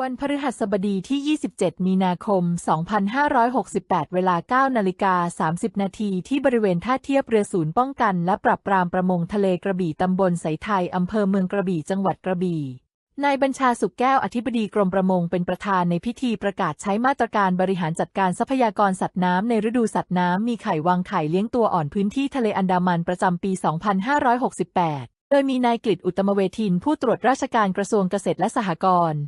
วันพฤหัสบดีที่ 27 มีนาคม 2568 เวลา 9 นาฬิกา 30 นาทีที่บริเวณท่าเทียบเรือศูนย์ป้องกัน และปรับปรามประมงทะเลกระบี่ตำบลไสไทยอำเภอเมืองกระบี่จังหวัดกระบี่ นายบัญชาสุขแก้วอธิบดีกรมประมงเป็นประธานในพิธีประกาศใช้มาตรการบริหารจัดการทรัพยากรสัตว์น้ำในฤดูสัตว์น้ำมีไข่วางไข่เลี้ยงตัวอ่อนพื้นที่ทะเลอันดามันประจำปี 2568 โดยมีนายกฤษอุตตมเวทินผู้ตรวจราชการกระทรวงเกษตรและสหกรณ์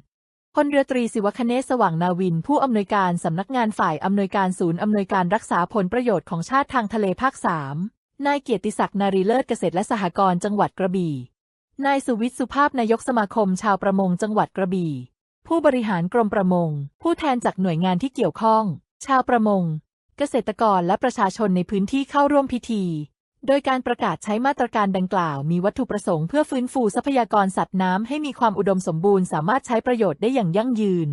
พลเรือตรีศิวคเนศสว่างนาวิน ผู้อำนวยการสำนักงานฝ่ายอำนวยการศูนย์อำนวยการรักษาผลประโยชน์ของชาติทางทะเลภาค 3 นายเกียรติศักดิ์นารีเลิศเกษตรและสหกรณ์จังหวัดกระบี่ นายสุวิทย์สุภาพนายกสมาคมชาวประมงจังหวัดกระบี่ ผู้บริหารกรมประมง ผู้แทนจากหน่วยงานที่เกี่ยวข้อง ชาวประมง เกษตรกรและประชาชนในพื้นที่เข้าร่วมพิธี โดยการประกาศใช้มาตรการดังกล่าวมีวัตถุประสงค์เพื่อฟื้นฟูทรัพยากรสัตว์น้ำให้มีความอุดมสมบูรณ์สามารถใช้ประโยชน์ได้อย่างยั่งยืน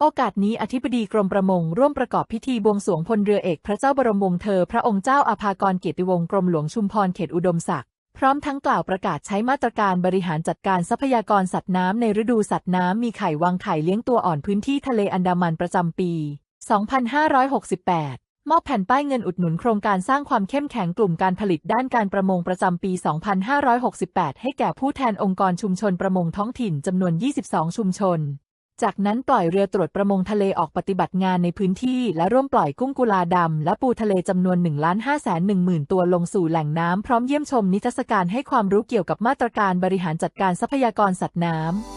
โอกาสนี้อธิบดีกรมประมงร่วมประกอบพิธีบวงสรวงพลเรือเอกพระเจ้าบรมวงศ์เธอ พระองค์เจ้าอาภากรเกียรติวงศ์กรมหลวงชุมพรเขตอุดมศักดิ์ พร้อมทั้งกล่าวประกาศใช้มาตรการบริหารจัดการทรัพยากรสัตว์น้ำในฤดูสัตว์น้ำมีไข่วางไข่เลี้ยงตัวอ่อนพื้นที่ทะเลอันดามันประจำปี 2568มอบแผ่นป้ายเงินอุดหนุนโครงการสร้างความเข้มแข็งกลุ่มการผลิตด้านการประมงประจำปี 2568 ให้แก่ผู้แทนองค์กรชุมชนประมงท้องถิ่นจำนวน 22 ชุมชน จากนั้นปล่อยเรือตรวจประมงทะเลออกปฏิบัติงานในพื้นที่ และร่วมปล่อยกุ้งกุลาดำ และปูทะเลจำนวน1 5 1 0 0 0 0 ตัวลงสู่แหล่งน้ำพร้อมเยี่ยมชมนิทรรศการให้ความรู้เกี่ยวกับมาตรการบริหารจัดการทรัพยากรสัตว์น้ำ